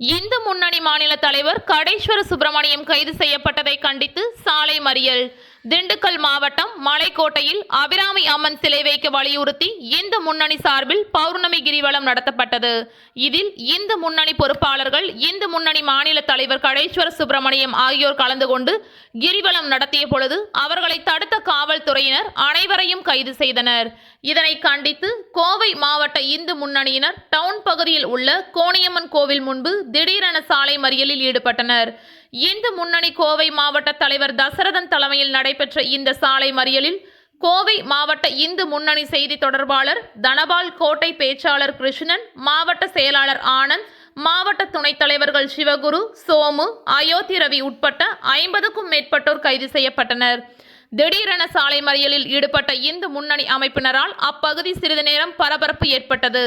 இந்து முன்னணி மாநிலத் தலைவர் கடேஸ்வர சுப்பிரமணியம் கைது செய்யப்பட்டதை கண்டித்து சாலை மறியல். திண்டுக்கல் மாவட்டம் மலைக்கோட்டையில் அபிராமி அம்மன் சிலை வைக்க வலியுறுத்தி இந்து முன்னணி சார்பில் பௌர்ணமி கிரிவலம் நடத்தப்பட்டது. இதில் இந்து முன்னணி பொறுப்பாளர்கள் இந்து முன்னணி மாநில தலைவர் கடேஸ்வர சுப்பிரமணியம் ஆகியோர் கலந்து கொண்டு கிரிவலம் நடத்திய பொழுது அவர்களை தடுத்த காவல்துறையினர் அனைவரையும் கைது செய்தனர். இதனை கண்டித்து கோவை மாவட்ட இந்து முன்னணியினர் டவுன் பகுதியில் உள்ள கோணியம்மன் கோவில் முன்பு திடீரென சாலை மறியலில் ஈடுபட்டனர். இந்து முன்னணி கோவை மாவட்ட தலைவர் தசரதன் தலைமையில் நடைபெற்ற இந்த சாலை மறியலில் கோவை மாவட்ட இந்து முன்னணி செய்தி தொடர்பாளர் தனபால் கோட்டை பேச்சாளர் கிருஷ்ணன் மாவட்ட செயலாளர் ஆனந்த் மாவட்ட துணைத் தலைவர்கள் சிவகுரு சோமு அயோத்தி ரவி உட்பட்ட ஐம்பதுக்கும் மேற்பட்டோர் கைது செய்யப்பட்டனர். திடீரென சாலை மறியலில் ஈடுபட்ட இந்து முன்னணி அமைப்பினரால் அப்பகுதி சிறிது நேரம் பரபரப்பு ஏற்பட்டது.